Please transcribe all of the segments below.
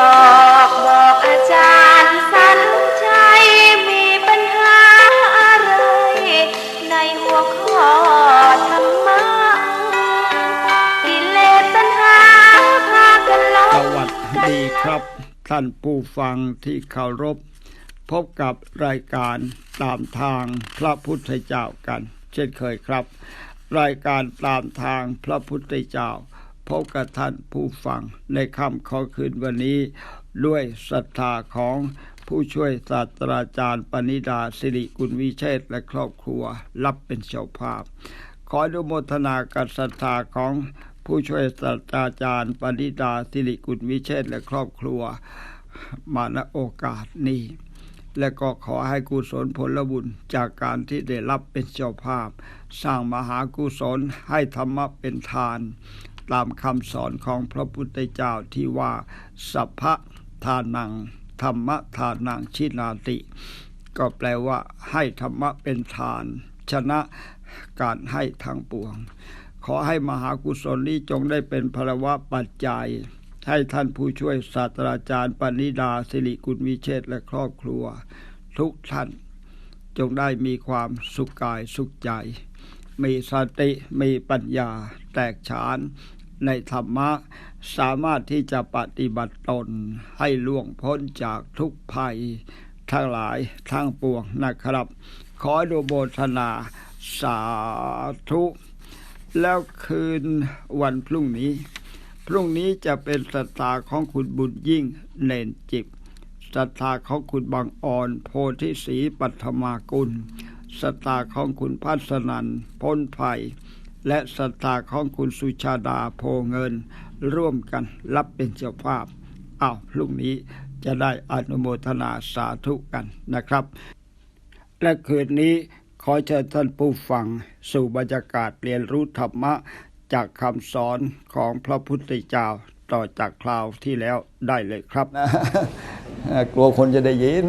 ออกบอกอาจารย์สันชัยมีปัญหาอะไร ในหัวข้อธรรมะกิเลสตัณหาพากันลสวัสดีครับ ท่านผู้ฟังที่เคารพ พบกับรายการตามทางพระพุทธเจ้ากัน เช่นเคยครับ รายการตามทางพระพุทธเจ้า พบกับท่านผู้ฟังในค่ำขอคืนวันนี้ ด้วยศรัทธาของผู้ช่วยศาสตราจารย์ปณิดาสิริกุลวิเชษและครอบครัว รับเป็นเจ้าภาพ ขออนุโมทนากับศรัทธาของผู้ช่วยศาสตราจารย์ปณิดาสิริกุลวิเชษและครอบครัว มาณโอกาสนี้และก็ขอให้กุศลผลบุญจากการที่ได้รับเป็นเจ้าภาพ สร้างมหากุศลให้ธรรมะเป็นทาน ตามคำสอนของพระพุทธเจ้าที่ว่าสัพพทานังธรรมทานังชินาติ ก็แปลว่าให้ธรรมะเป็นทาน ชนะการให้ทางปวง ขอให้มหากุศลนี้จงได้เป็นพลวะปัจจัย ให้ท่านผู้ช่วยศาสตราจารย์ปณิดาสิริกุลวิเชษและครอบครัว ทุกท่านจงได้มีความสุขกายสุขใจ มีสติมีปัญญา แตกฉานในธรรมะ สามารถที่จะปฏิบัติตนให้ล่วงพ้นจากทุกภัย ทั้งหลายทั้งปวงนะครับ ขออนุโมทนาสาธุ แล้วคืนวันพรุ่งนี้ พรุ่งนี้จะเป็นศรัทธาของคุณบุญยิ่งเนนจิบศรัทธาของคุณบางอ่อน โพธิศรีปัทมากุลศรัทธาของคุณพัสนันพ้นภัย และศรัทธาของคุณสุชาดาโพเงิน ร่วมกันรับเป็นเจ้าภาพอ้าวพรุ่งนี้จะได้อนุโมทนาสาธุกันนะครับ และคืนนี้ขอเชิญท่านผู้ฟังสู่บรรยากาศเรียนรู้ธรรมะจากคำสอนของพระพุทธเจ้าต่อจากคราวที่แล้วได้เลยครับกลัวคนจะได้ยิน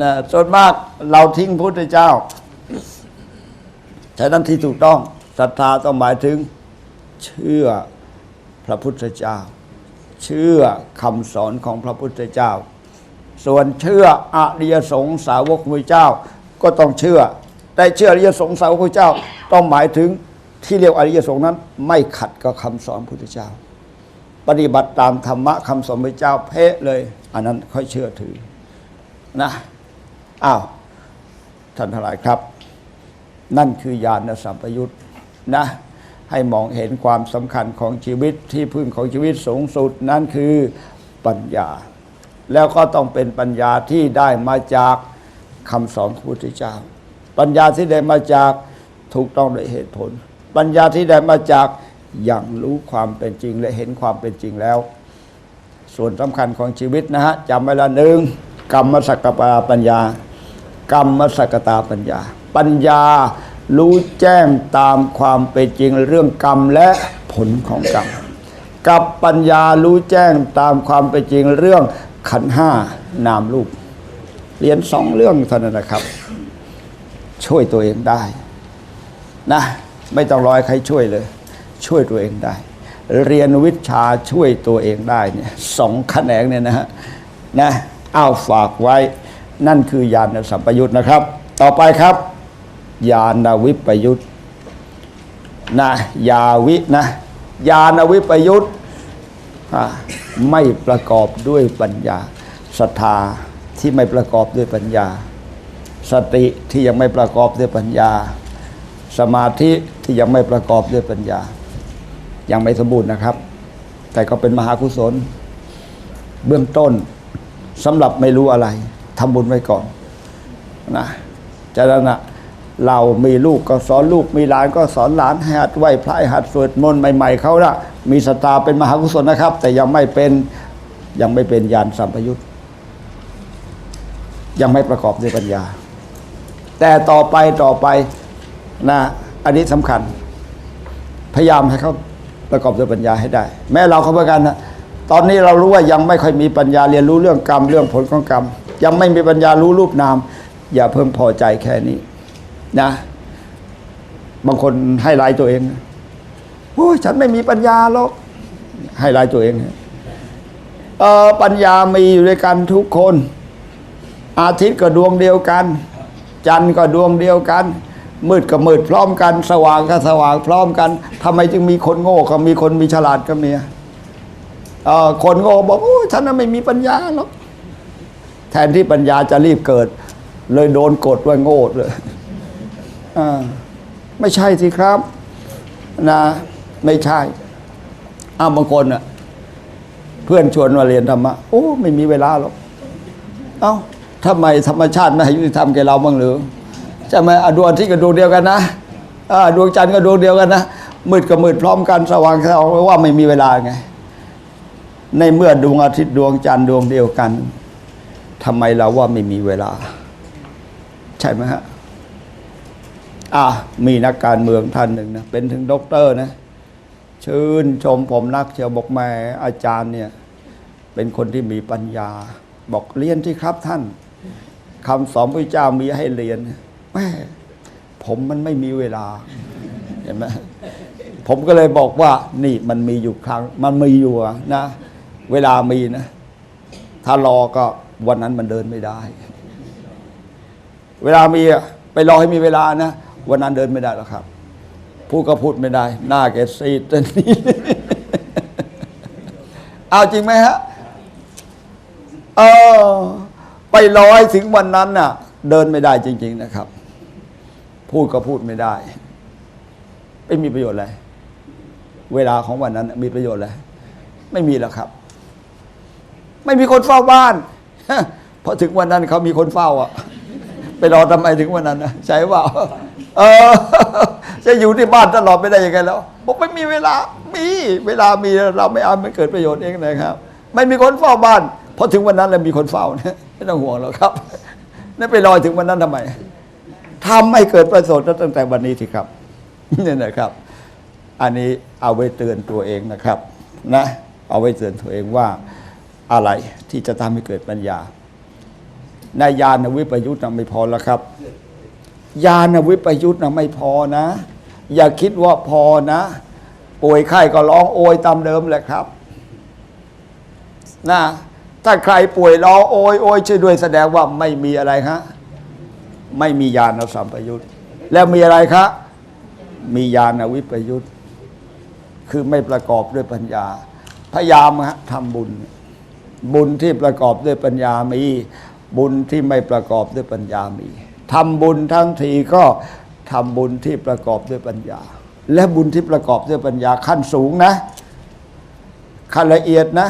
นะส่วนมากเราทิ้งพุทธเจ้า ฉะนั้นที่ถูกต้องศรัทธาต้องหมายถึง เชื่อพระพุทธเจ้า เชื่อคำสอนของพระพุทธเจ้า ส่วนเชื่ออริยสงฆ์สาวกพระเจ้าก็ต้องเชื่อ แต่เชื่ออริยสงฆ์สาวกพระเจ้าต้องหมายถึงที่เรียกอริยสงฆ์นั้น ไม่ขัดกับคำสอนพระพุทธเจ้า ปฏิบัติตามธรรมะคำสอนพระเจ้าเพ่เลย อันนั้นค่อยเชื่อถือนะอ้าวท่านทั้งหลายครับ นั่นคือญาณสัมปยุตนะให้มองเห็นความสำคัญของชีวิตที่พึ่งของชีวิตสูงสุด นั่นคือปัญญา แล้วก็ต้องเป็นปัญญาที่ได้มาจากคำสอนของพระพุทธเจ้า ปัญญาที่ได้มาจากถูกต้องโดยเหตุผล ปัญญาที่ได้มาจากอย่างรู้ความเป็นจริงและเห็นความเป็นจริงแล้ว ส่วนสำคัญของชีวิตนะฮะจำไว้ละหนึ่งกรรมสักปาปัญญา กรรมสกตาปัญญา ปัญญารู้แจ้งตามความเป็นจริงเรื่องกรรมและผลของกรรม กับปัญญารู้แจ้งตามความเป็นจริงเรื่องขันห้านามรูปเรียนสองเรื่องเท่านั้นนะครับ ช่วยตัวเองได้นะไม่ต้องรอให้ใครช่วยเลย ช่วยตัวเองได้ เรียนวิชาช่วยตัวเองได้เนี่ยสองแขนงเนี่ยนะฮะนะเอาฝากไว้ นั่นคือญาณสัมปยุตนะครับ ต่อไปครับญาณวิปยุตนะยาวินะญาณวิปยุตอ่าไม่ประกอบด้วยปัญญาศรัทธาที่ไม่ประกอบด้วยปัญญา สติที่ยังไม่ประกอบด้วยปัญญา สมาธิที่ยังไม่ประกอบด้วยปัญญา ยังไม่สมบูรณ์นะครับ แต่ก็เป็นมหากุศล เบื้องต้นสำหรับไม่รู้อะไร ทำบุญไว้ก่อนนะจากนั้นนะเรามีลูกก็สอนลูกมีหลานก็สอนหลานให้หัดไหวพระหัดสวดมนต์ใหม่ๆเขาละมีสตาเป็นมหากุศลนะครับ แต่ยังไม่เป็นยังไม่เป็นญาณสัมปยุตยังไม่ประกอบด้วยปัญญา แต่ต่อไปต่อไปนะอันนี้สำคัญ พยายามให้เขาประกอบด้วยปัญญาให้ได้ แม้เราเขาเหมือนกันนะตอนนี้เรารู้ว่ายังไม่ค่อยมีปัญญาเรียนรู้เรื่องกรรมเรื่องผลของกรรม ยังไม่มีปัญญารู้รูปนาม อย่าเพิ่งพอใจแค่นี้นะ บางคนให้รายตัวเองโอ้ยฉันไม่มีปัญญาหรอกให้รายตัวเองเออปัญญามีอยู่ด้วยกันทุกคน อาทิตย์ก็ดวงเดียวกัน จันทร์ก็ดวงเดียวกัน มืดก็มืดพร้อมกัน สว่างก็สว่างพร้อมกันทำไมจึงมีคนโง่ก็มีคนมีฉลาดก็มีเออคนโง่บอกโอ้ยฉันน่ะไม่มีปัญญาหรอก แทนที่ปัญญาจะรีบเกิด เลยโดนกดว่าโง่เลยอ่าไม่ใช่สิครับนะไม่ใช่อ้าวบางคนอะ เพื่อนชวนมาเรียนธรรมะโอ้ไม่มีเวลาหรอกเอ้าทำไมธรรมชาติไม่ให้ยุติธรรมแกเราบ้างหรือใช่ไมอะดวงอาที่กับดวงเดียวกันนะอ่าดวงจันทร์ก็ดวงเดียวกันนะมืดกับมืดพร้อมกันสว่างสว่างว่าไม่มีเวลาไง ในเมื่อดวงอาทิตย์ดวงจันทร์ดวงเดียวกัน ทำไมเราว่าไม่มีเวลา ใช่ไหมฮะอะมีนักการเมืองท่านหนึ่งนะเป็นถึงด็อกเตอร์นะ ชื่นชมผมนักเชียวบอกแม่อาจารย์เนี่ย เป็นคนที่มีปัญญา บอกเรียนที่ครับท่านคำสอนพระเจ้ามีให้เรียนแม่ผมมันไม่มีเวลาเห็นไหมผมก็เลยบอกว่า นี่มันมีอยู่ครั้ง มันมีอยู่นะ เวลามีนะ ถ้ารอก็ วันนั้นมันเดินไม่ได้ เวลามีไปรอให้มีเวลานะวันนั้นเดินไม่ได้หรอกครับ พูดก็พูดไม่ได้ หน้าแกซีดนี้เอาจริงไหมฮะเออไปรอให้ถึงวันนั้นน่ะ เดินไม่ได้จริง ๆ นะครับ พูดก็พูดไม่ได้ ไม่มีประโยชน์อะไรเวลาของวันนั้นมีประโยชน์อะไรไม่มีแล้วครับ ไม่มีคนเฝ้าบ้าน พอถึงวันนั้นเขามีคนเฝ้าอะ ไปรอทำไมถึงวันนั้นนะใช่เปล่าเออจะอยู่ที่บ้านตลอดไม่ได้ยังไงแล้วบอกไม่มีเวลา มีเวลามีเราไม่เอาไมันเกิดประโยชน์เองนะครับ ไม่มีคนเฝ้าบ้านพอถึงวันนั้นแล้วมีคนเฝ้านะไม่ต้องห่วงหรอกครับนั่นไปรอถึงวันนั้นทำไมทำให้เกิดประโยชน์ตั้งแต่วันนี้สิครับนี่นะครับ อันนี้เอาไว้เตือนตัวเองนะครับ นะ เอาไว้เตือนตัวเองว่า อะไรที่จะทำให้เกิดปัญญา ในญาณวิปยุทธ์นะไม่พอแล้วครับญาณวิปยุทธ์นะไม่พอนะ อย่าคิดว่าพอนะ ป่วยไข้ก็ร้องโอยตามเดิมแหละครับนะถ้าใครป่วยร้องโอยโอยช่วยด้วยแสดงว่าไม่มีอะไรฮะไม่มีญาณสัมปยุทธ์แล้วมีอะไรครับมีญาณวิปยุทธ์คือไม่ประกอบด้วยปัญญา พยายามฮะทำบุญ บุญที่ประกอบด้วยปัญญามี บุญที่ไม่ประกอบด้วยปัญญามีทำบุญทั้งทีก็ทำบุญที่ประกอบด้วยปัญญา และบุญที่ประกอบด้วยปัญญาขั้นสูงนะ ขั้นละเอียดนะ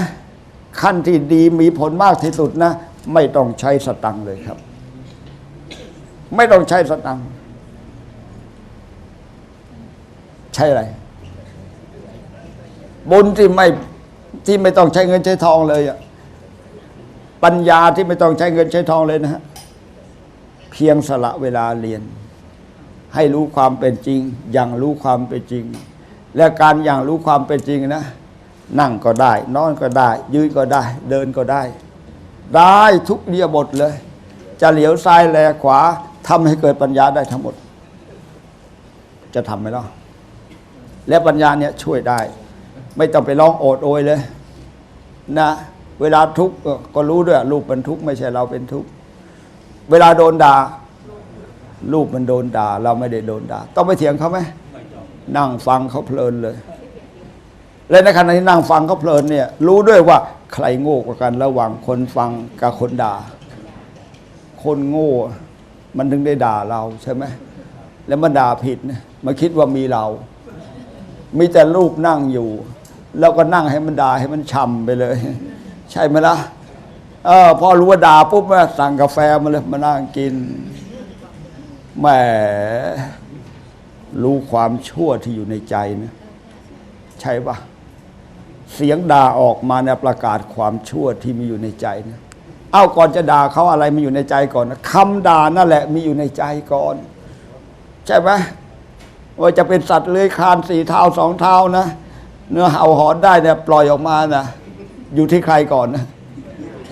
ขั้นที่ดีมีผลมากที่สุดนะ ไม่ต้องใช้สตังค์เลยครับ ไม่ต้องใช้สตังค์ใช่อะไรบุญที่ไม่ที่ไม่ต้องใช้เงินใช้ทองเลยอะ ปัญญาที่ไม่ต้องใช้เงินใช้ทองเลยนะฮะเพียงสละเวลาเรียน ให้รู้ความเป็นจริง อย่างรู้ความเป็นจริง และการอย่างรู้ความเป็นจริงนะ นั่งก็ได้ นอนก็ได้ ยืนก็ได้ เดินก็ได้ ได้ทุกเรียบทเลย จะเหลียวซ้ายแลขวาทำให้เกิดปัญญาได้ทั้งหมด จะทำไหมล่ะและปัญญาเนี่ยช่วยได้ ไม่ต้องไปร้องโอดโอยเลย นะ เวลาทุกข์ก็รู้ด้วยรูกเปมันทุกข์ไม่ใช่เราเป็นทุกข์เวลาโดนด่ารูปมันโดนด่า เราไม่ได้โดนด่า ต้องไปเถียงเขาไหมนั่งฟังเขาเพลินเลย และในขณะที่นั่งฟังเขาเพลินเนี่ย รู้ด้วยว่าใครโง่กว่ากันระหว่างคนฟังกับคนด่า คนโง่ มันถึงได้ด่าเราใช่ไหมแล้วมันด่าผิดนะมาคิดว่ามีเรา มีแต่รูปนั่งอยู่ แล้วก็นั่งให้มันด่าให้มันช่ำไปเลย ช่ไหมล่ะเออพอรู้ว่าด่าปุ๊บมาสั่งกาแฟมาเลยมานั่งกินแหมรู้ความชั่วที่อยู่ในใจนะใช่ปะเสียงด่าออกมาเนี่ยประกาศความชั่วที่มีอยู่ในใจนะเอาก่อนจะด่าเขาอะไรมีอยู่ในใจก่อนนะคำด่านั่นแหละมีอยู่ในใจก่อน ใช่ไหมว่าจะเป็นสัตว์เลื้อยคลานสี่เท้าสองเท้านะ เนื้อเห่าหอนได้เนี่ยปล่อยออกมานะ อยู่ที่ใครก่อนนะ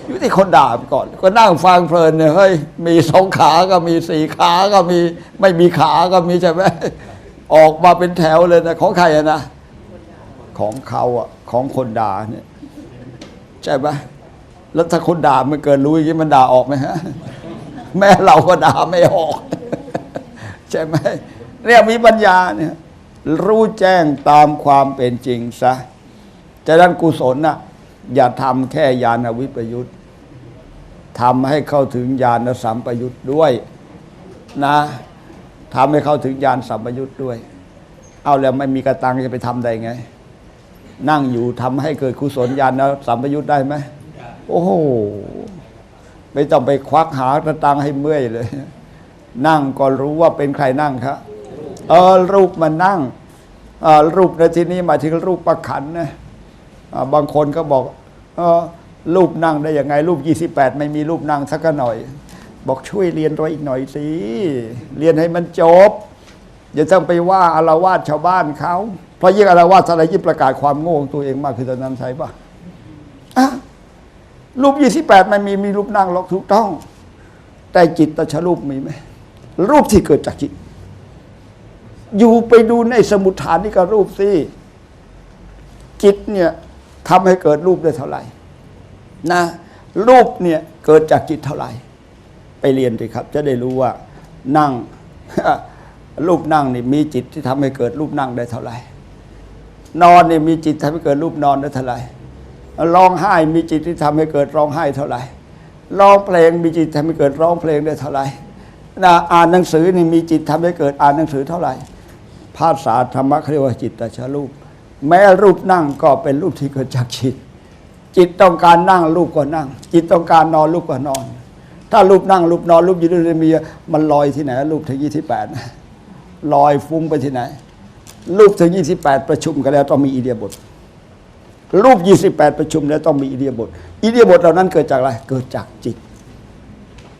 อยู่ที่คนด่าก่อน ก็นั่งฟังเพลินเนี่ยเฮ้ยมีสองขาก็มีสี่ขาก็มี ไม่มีขาก็มีใช่ไหมออกมาเป็นแถวเลยนะของใครอะนะของเขาอะของคนด่าเนี่ยใช่ไหมแล้วถ้าคนด่ามันเกินรู้อย่างนี้มันด่าออกไหมฮะแม่เราก็ด่าไม่ออก ใช่ไหมเนี่ยมีปัญญาเนี่ยรู้แจ้งตามความเป็นจริงซะจะนั้นกุศลน่ะ อย่าทำแค่ญาณวิปยุตทำให้เข้าถึงญาณสัมปยุตด้วยนะทำให้เข้าถึงญาณสัมปยุตด้วย เอาแล้วไม่มีกระตังจะไปทำได้ไง นั่งอยู่ทำให้เกิดกุศลญาณสัมปยุตได้ไหมโอ้โหไม่ต้องไปควักหากระตังให้เมื่อยเลย นั่งก็รู้ว่าเป็นใครนั่งครับเออรูปมันนั่งเออรูปในที่นี้หมายถึงรูปประขันนะอ่า บางคนก็บอกออรูปนั่งได้ยังไงรูป 28 ไม่มีรูปนั่งสักหน่อย บอกช่วยเรียนตัวอีกหน่อยสิเรียนให้มันจบอย่าต้องไปว่าอารวาสชาวบ้านเขาเพราะยิ่งอารวาสอะไรยิ่งประกาศความโง่ของตัวเองมากคือตอนนั้นใช่ปะอะรูป 28มันมีมีรูปนั่งหรอกถูกต้อง แต่จิตตชรูปมีไหมรูปที่เกิดจากจิต อยู่ไปดูในสมุทฐานนี่ก็รูปสิจิตเนี่ย ทำให้เกิดรูปได้เท่าไหร่นะรูปเนี่ยเกิดจากจิตเท่าไหร่ ไปเรียนสิครับ จะได้รู้ว่านั่งรูปนั่งนี่มีจิตที่ทำให้เกิดรูปนั่งได้เท่าไหร่ นอนนี่มีจิตทำให้เกิดรูปนอนได้เท่าไหร่ร้องไห้มีจิตที่ทำให้เกิดร้องไห้เท่าไหร่ร้องเพลงมีจิตทำให้เกิดร้องเพลงได้เท่าไหร่นะอ่านหนังสือนี่มีจิตทำให้เกิดอ่านหนังสือเท่าไหร่ ภาษาธรรมะเขาเรียกว่าจิตตชรูป แม้รูปนั่งก็เป็นรูปที่เกิดจากจิต จิตต้องการนั่งรูปก็นั่ง จิตต้องการนอนรูปก็นอน ถ้ารูปนั่งรูปนอนรูปยืนรูปมีมันลอยที่ไหนรูปถึงยี่สิบแปดลอยฟุ้งไปที่ไหน รูปถึงยี่สิบแปดประชุมกันแล้วต้องมีอิเดียบทรูปยี่สิบแปดประชุมแล้วต้องมีอิเดียบทอิเดียบทเหล่านั้นเกิดจากอะไร เกิดจากจิต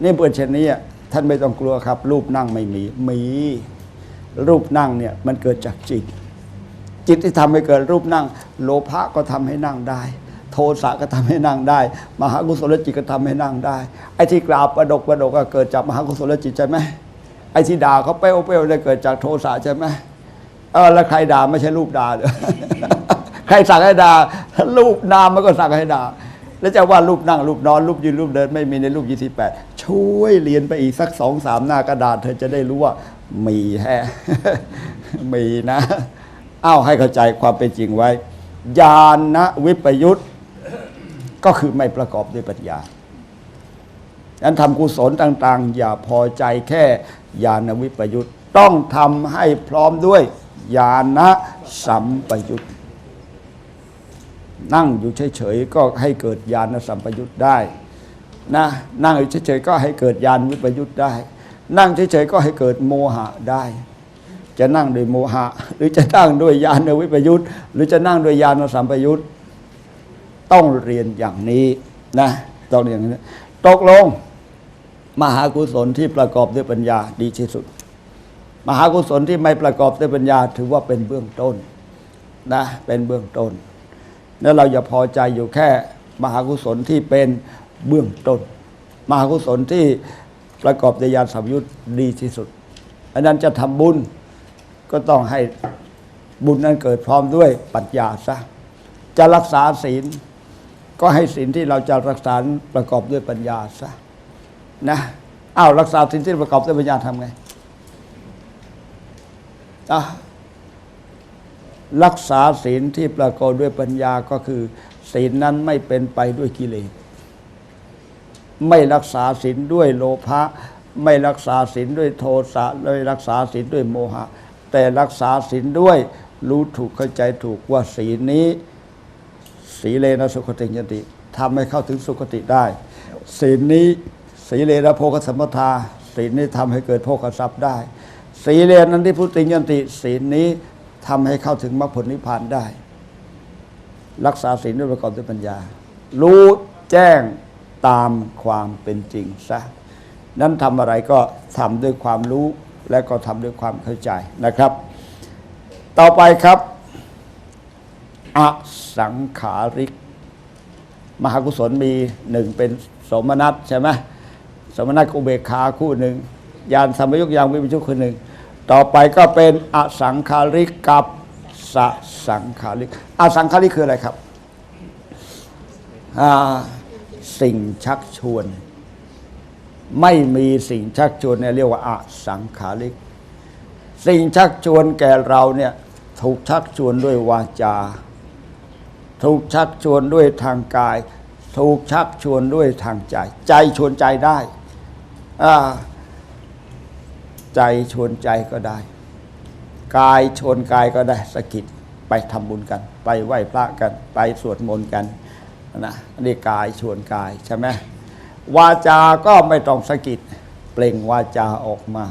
นี่เปิดเช่นนี้ท่านไม่ต้องกลัวครับ รูปนั่งไม่มี มี รูปนั่งเนี่ยมันเกิดจากจิต จิตที่ทำให้เกิดรูปนั่ง โลภะก็ทำให้นั่งได้ โทสะก็ทำให้นั่งได้ มหากุศลจิตก็ทำให้นั่งได้ ไอ้ที่กราบประดกประดกก็เกิดจากมหากุศลจิตใช่ไหมไอ้ที่ด่าเขาเป้วเป้วได้เกิดจากโทสะใช่ไหมเออแล้วใครด่าไม่ใช่รูปด่าเลยใครสั่งให้ด่ารูปนามมันก็สั่งให้ด่าแล้วจะว่ารูปนั่งรูปนอนรูปยืนรูปเดินไม่มีในรูปยี่สิบแปดช่วยเรียนไปอีกสักสองสามหน้ากระดาษ เธอจะได้รู้ว่ามีแฮมีนะ อ้าวให้เข้าใจความเป็นจริงไว้ ญาณวิปยุตก็คือไม่ประกอบด้วยปัญญาดังนั้นทำกุศลต่าง ๆ อย่าพอใจแค่ญาณวิปยุตต้องทำให้พร้อมด้วยญาณสัมปยุตนั่งอยู่เฉยๆก็ให้เกิดญาณสัมปยุตได้นะนั่งเฉยๆก็ให้เกิดญาณวิปยุตได้ นั่งเฉยๆก็ให้เกิดโมหะได้ จะนั่งโดยโมหะ หรือจะนั่งด้วยญาณวิปยุตหรือจะนั่งโดยญาณสัมปยุตต้องเรียนอย่างนี้นะต้องเรียนอย่างนี้ตกลง มหากุศลที่ประกอบด้วยปัญญาดีที่สุด มหากุศลที่ไม่ประกอบด้วยปัญญาถือว่าเป็นเบื้องต้นนะเป็นเบื้องต้นแล้วเราอย่าพอใจอยู่แค่ มหากุศลที่เป็นเบื้องต้น มหากุศลที่ประกอบด้วยญาณสัมปยุตดีที่สุดอันนั้นจะทำบุญ ก็ต้องให้บุญนั้นเกิดพร้อมด้วยปัญญาซะจะรักษาศีล ก็ให้ศีลที่เราจะรักษาประกอบด้วยปัญญาซะนะอ้าวรักษาศีลที่ประกอบด้วยปัญญาทำไงอะรักษาศีลที่ประกอบด้วยปัญญาก็คือ ศีลนั้นไม่เป็นไปด้วยกิเลสไม่รักษาศีลด้วยโลภะไม่รักษาศีลด้วยโทสะไม่รักษาศีลด้วยโมหะ แต่รักษาศีลด้วย รู้ถูกเข้าใจถูกว่าศีลนี้สีเลนะสุขติยันติทำให้เข้าถึงสุขติได้ ศีลนี้สีเลนะโภคสัมปทาศีลนี้ทำให้เกิดโภคทรัพย์ได้สีเลนันทิพุติยันติศีลนี้ทำให้เข้าถึงมรรคผลนิพพานได้ รักษาศีลด้วยประกอบด้วยปัญญา รู้แจ้งตามความเป็นจริงซะนั้นทำอะไรก็ทำด้วยความรู้ และก็ทำด้วยความเข้าใจนะครับ ต่อไปครับ อสังขาริก มหากุศลมีหนึ่งเป็นสมนัตใช่ไหมสมนัตกุเบกขาคู่หนึ่งยานสมยุกยางวิปชุคู่หนึ่งต่อไปก็เป็นอสังขาริกกับสสังขาริกอสังขาริกคืออะไรครับสิ่งชักชวน ไม่มีสิ่งชักชวนเนี่ยเรียกว่าอาสังขาริก สิ่งชักชวนแก่เราเนี่ยถูกชักชวนด้วยวาจา ถูกชักชวนด้วยทางกาย ถูกชักชวนด้วยทางใจ ใจชวนใจได้อ่าใจชวนใจก็ได้ กายชวนกายก็ได้สกิดไปทำบุญกัน ไปไหว้พระกัน ไปสวดมนต์กันนะนนี้กายชวนกายใช่ไหม วาจาก็ไม่ต้องสะกิด เปล่งวาจาออกมา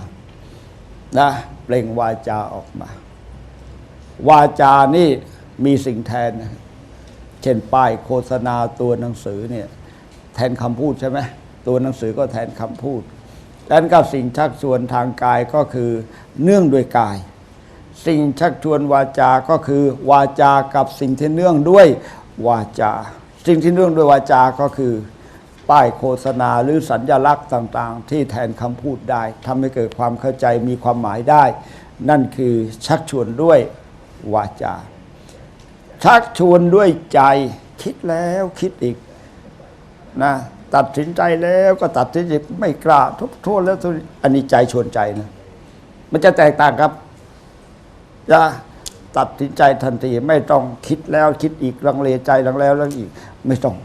นะเปล่งวาจาออกมา วาจานี่มีสิ่งแทน เช่นป้ายโฆษณาตัวหนังสือเนี่ยแทนคำพูดใช่ไหมตัวหนังสือก็แทนคำพูดดังนั้นก็สิ่งชักชวนทางกายก็คือเนื่องด้วยกาย สิ่งชักชวนวาจา ก็คือ วาจากับสิ่งที่เนื่องด้วยวาจา สิ่งที่เนื่องด้วยวาจา ก็คือ ป้ายโฆษณาหรือสัญญลักษณ์ต่างๆ ที่แทนคำพูดได้ทำให้เกิดความเข้าใจมีความหมายได้ นั่นคือชักชวนด้วยวาจา ชักชวนด้วยใจคิดแล้วคิดอีกนะตัดสินใจแล้วก็ตัดสินใจไม่กล้าทบทวนแล้วทบทวอันนี้ใจชวนใจนะมันจะแตกต่างครับจะตัดสินใจทันทีไม่ต้องคิดแล้วคิดอีกลังเลใจลังแล้วลังอีก ไม่ต้อง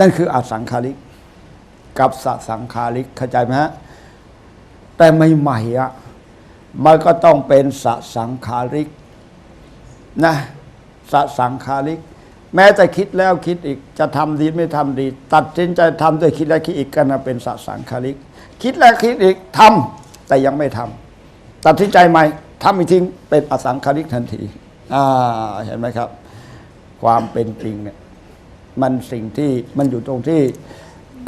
นั่นคืออสังคาริก กับสสังคาริกเข้าใจไหมฮะแต่ใหม่ๆอะมันก็ต้องเป็นสสังคาริกนะสสังคาริก แม้แต่คิดแล้วคิดอีกจะทำดีไม่ทำดี ตัดสินใจทำด้วยคิดแล้วคิดอีกก็นะเป็นสสังคาริก คิดแล้วคิดอีกทำแต่ยังไม่ทำตัดสินใจใหม่ทำอีกทิ้งเป็นอสังคาริกทันทีอ่าเห็นไหมครับ ความเป็นจริงเนี่ย มันสิ่งที่มันอยู่ตรงที่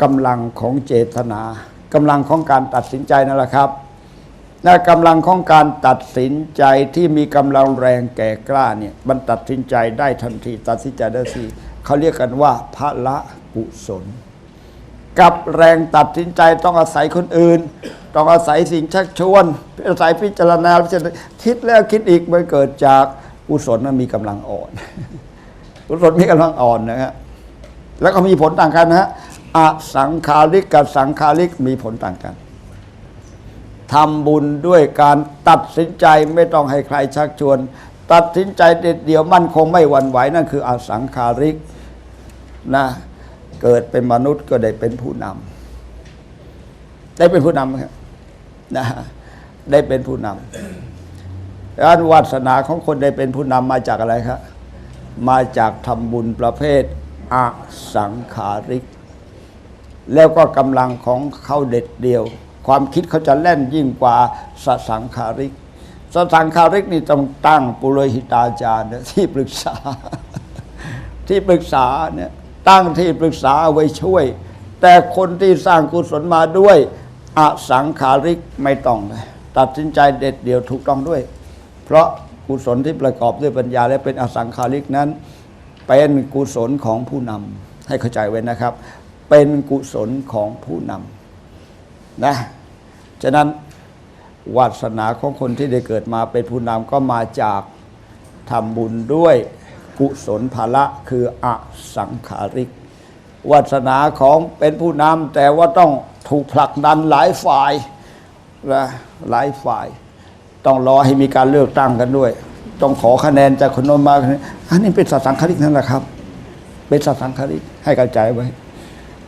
กำลังของเจตนากำลังของการตัดสินใจนั่นแหละครับนะกำลังของการตัดสินใจที่มีกำลังแรงแก่กล้าเนี่ยมันตัดสินใจได้ทันที ตัดสินใจได้ทีเขาเรียกกันว่าพระละกุศล กับแรงตัดสินใจต้องอาศัยคนอื่น ต้องอาศัยสิ่งชักชวนอาศัยพิจารณาพิจารณาคิดแล้วคิดอีกมันเกิดจากกุศลนั้นมีกำลังอ่อนกุศลมีกำลังอ่อนนะฮะ แล้วก็มีผลต่างกันนะฮะอสังคาริกกับสังคาริกมีผลต่างกันทำบุญด้วยการตัดสินใจไม่ต้องให้ใครชักชวน ตัดสินใจเด็ดเดียวมั่นคงไม่หวั่นไหวนั่นคืออสังคาริกนะเกิดเป็นมนุษย์ก็ได้เป็นผู้นำได้เป็นผู้นำครับนะได้เป็นผู้นำการวาสนาของคนได้เป็นผู้นำมาจากอะไรครับมาจากทำบุญประเภท อสังขาริก แล้วก็กำลังของเขาเด็ดเดียว ความคิดเขาจะแล่นยิ่งกว่าสสังขาริกสสังขาริกนี่ต้องตั้งปุโรหิตาจารย์ที่ปรึกษา ที่ปรึกษาเนี่ยตั้งที่ปรึกษาเอาไว้ช่วย แต่คนที่สร้างกุศลมาด้วยอสังขาริกไม่ต้องเลยตัดสินใจเด็ดเดี่ยวถูกต้องด้วย เพราะกุศลที่ประกอบด้วยปัญญาและเป็นอสังขาริกนั้น เป็นกุศลของผู้นำให้เข้าใจไว้นะครับ เป็นกุศลของผู้นำนะฉะนั้นวาสนาของคนที่ได้เกิดมาเป็นผู้นำก็มาจากทำบุญด้วยกุศลภาระคืออสังขาริกวาสนาของเป็นผู้นำแต่ว่าต้องถูกผลักดันหลายฝ่ายนะหลายฝ่าย ต้องรอให้มีการเลือกตั้งกันด้วย ต้องขอคะแนนจากคนโน้นมา อันนี้เป็นสัตสังคาริกนั่นแหละครับ เป็นสัตสังคาริกให้กระจายไว้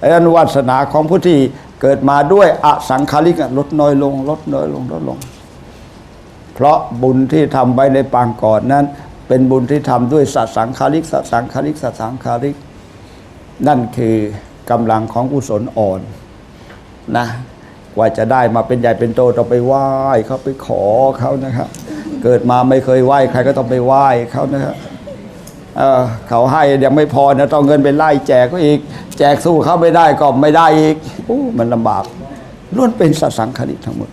ไอ้อนุวาสนาของผู้ที่เกิดมาด้วยอสังคาริกลดน้อยลง ลดน้อยลงลดลง เพราะบุญที่ทำไว้ในปางก่อนนั้น เป็นบุญที่ทำด้วยสัตสังคาริกสัตสังคาริกสัตสังคาริก นั่นคือกำลังของกุศลอ่อนนะกว่าจะได้มาเป็นใหญ่เป็นโตต้องไปไหว้เขาไปขอเขานะครับ เกิดมาไม่เคยไหว้ใครก็ต้องไปไหว้เขานะครับเเขาให้ยังไม่พอนะต้องเงินไปไล่แจกก็อีก แจกสู้เขาไม่ได้ก็ไม่ได้อีกโอ้มันลำบากล้วนเป็นสัสังคาริกทั้งหมด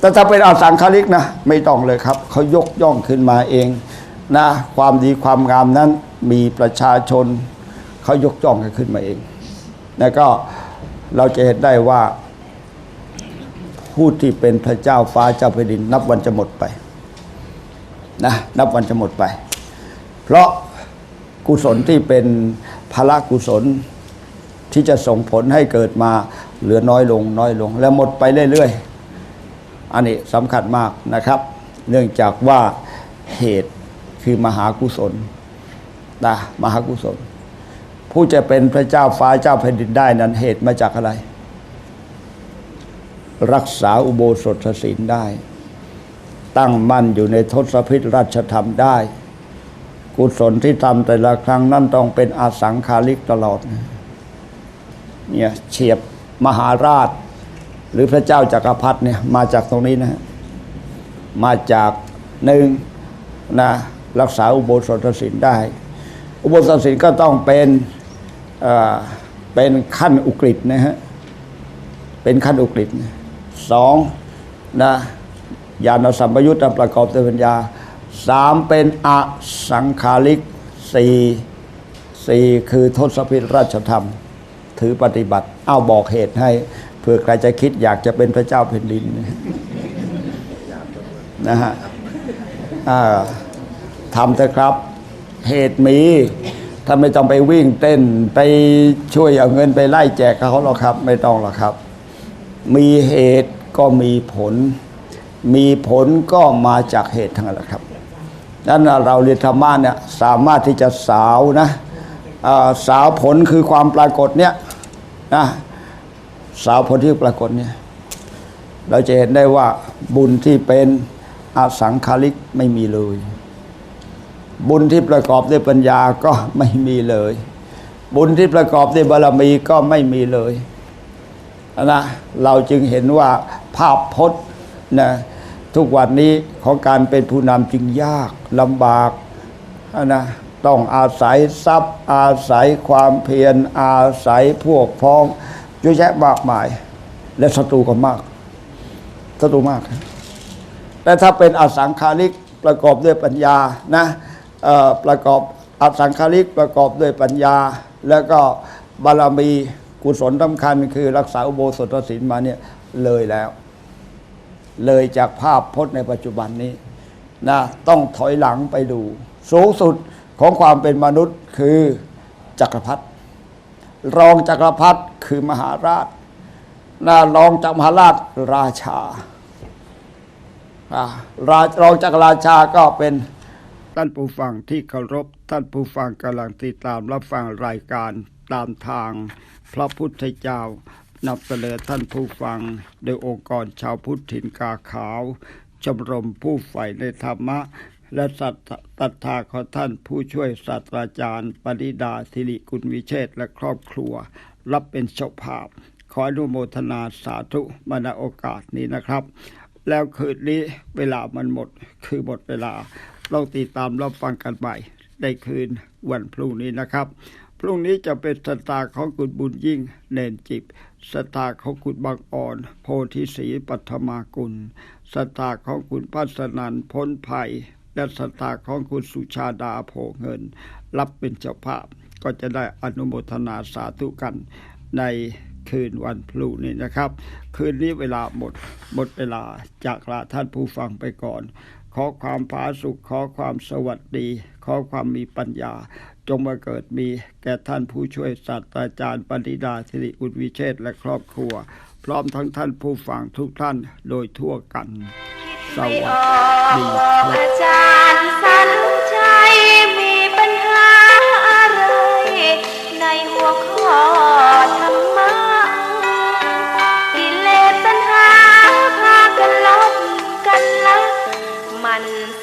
แต่ถ้าเป็นอสังคาริกนะไม่ต้องเลยครับเขายกย่องขึ้นมาเองนะความดีความงามนั้นมีประชาชนเขายกย่องกันขึ้นมาเอง แล้วก็เราจะเห็นได้ว่า ผู้ที่เป็นพระเจ้าฟ้าเจ้าแผ่นดิน นับวันจะหมดไปนะนับวันจะหมดไป เพราะกุศลที่เป็นพละกุศลที่จะส่งผลให้เกิดมาเหลือน้อยลงน้อยลง แล้วหมดไปเรื่อยๆ อันนี้สำคัญมากนะครับ เนื่องจากว่าเหตุคือมหากุศลนะมหากุศล ผู้จะเป็นพระเจ้าฟ้าเจ้าแผ่นดินได้นั้นเหตุมาจากอะไร รักษาอุโบสถศีลได้ ตั้งมั่นอยู่ในทศพิธราชธรรมได้ กุศลที่ทำแต่ละครั้งนั่นต้องเป็นอาสังคาริกตลอด เนี่ยเฉียบมหาราช หรือพระเจ้าจากักรพรรดิเนี่ยมาจากตรงนี้นะ มาจากหนึ่งนะรักษาอุโบสถศีลได้ อุโบสถศีลก็ต้องเป็นเอ่อเป็นขั้นอุกฤษนะฮะ เป็นขั้นอุกฤษนะ สองนะญาณสัมปยุตตประกอบด้วยปัญญาสามเป็นอสังขาริกสี่สี่คือทศพิธราชธรรม ถือปฏิบัติ เอ้าบอกเหตุให้เผื่อใครจะคิดอยากจะเป็นพระเจ้าแผ่นดินนะฮะทำเถอะครับ เหตุมีถ้าไม่ต้องไปวิ่งเต้นไปช่วยเอาเงินไปไล่แจกเขาหรอกครับ ไม่ต้องหรอกครับ มีเหตุก็มีผล มีผลก็มาจากเหตุทั้งนั้นละครับนั้นเราเรียนธรรมะเนี่ยสามารถที่จะสาวนะสาวผลคือความปรากฏเนี่ยนะสาวผลที่ปรากฏเนี่ยเราจะเห็นได้ว่าบุญที่เป็นอสังขาริกไม่มีเลย บุญที่ประกอบด้วยปัญญาก็ไม่มีเลย บุญที่ประกอบด้วยบารมีก็ไม่มีเลย นะเราจึงเห็นว่าภาพพจน์นะทุกวันนี้ของการเป็นผู้นำจึงยากลำบากนะต้องอาศัยทรัพย์ อาศัยความเพียรอาศัยพวกพ้องเยอะแยะมากมาย และศัตรูก็มากศัตรูมาก แต่ถ้าเป็นอสังคาริกประกอบด้วยปัญญานะประกอบอสังคาริกประกอบด้วยปัญญา แล้วก็บารมี กุศลสำคัญคือรักษาอุโบสถศีลมาเนี่ยเลยแล้ว เลยจากภาพพจน์ในปัจจุบันนี้นะต้องถอยหลังไปดู สูงสุดของความเป็นมนุษย์คือจักรพรรดิรองจักรพรรดิคือมหาราชนะรองจากมหาราชราชาอ่ารารองจากราชาก็เป็น ท่านผู้ฟังที่เคารพ ท่านผู้ฟังกำลังติดตามรับฟังรายการตามทาง พระพุทธเจ้านำเสนอท่านผู้ฟัง โดยองค์กรชาวพุทธถิ่นกาขาวชมรมผู้ใฝ่ในธรรมะ และศรัทธาของท่านผู้ช่วยศาสตราจารย์ ปริดาสิริกุลวิเชษและครอบครัว รับเป็นเจ้าภาพ ขออนุโมทนาสาธุมาณโอกาสนี้นะครับ แล้วคืนนี้เวลามันหมดคือหมดเวลา เราติดตามรับฟังกันใหม่ในคืนวันพรุ่งนี้นะครับพรุ่งนี้จะเป็นสตาของคุณบุญยิ่งเนนจิบสตาของคุณบางอ่อน โพธิศรีปัทมากุลสตาของคุณพัสนันพ้นภัย และสตาของคุณสุชาดาโพเงิน รับเป็นเจ้าภาพ ก็จะได้อนุโมทนาสาธุกันในคืนวันพรุ่งนี้นะครับ คืนนี้เวลาหมดหมดเวลาจากลาท่านผู้ฟังไปก่อน ขอความผาสุขขอความสวัสดี ขอความมีปัญญา จงมาเกิดมี แก่ท่านผู้ช่วยศาสตราจารย์ปณิดาสิริอุดวิเชษและครอบครัว พร้อมทั้งท่านผู้ฟังทุกท่านโดยทั่วกัน สวัสดีครับอาจารย์สันใจมีปัญหาอะไร ในหัวข้อธรรมะ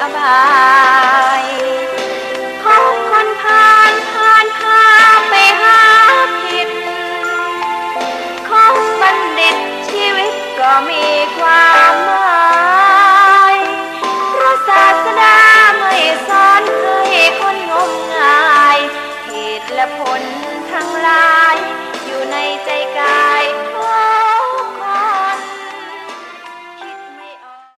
อบายพบคนผ่านผ่านพาไปหาผิด ของบัณฑิตชีวิตก็มีความหมาย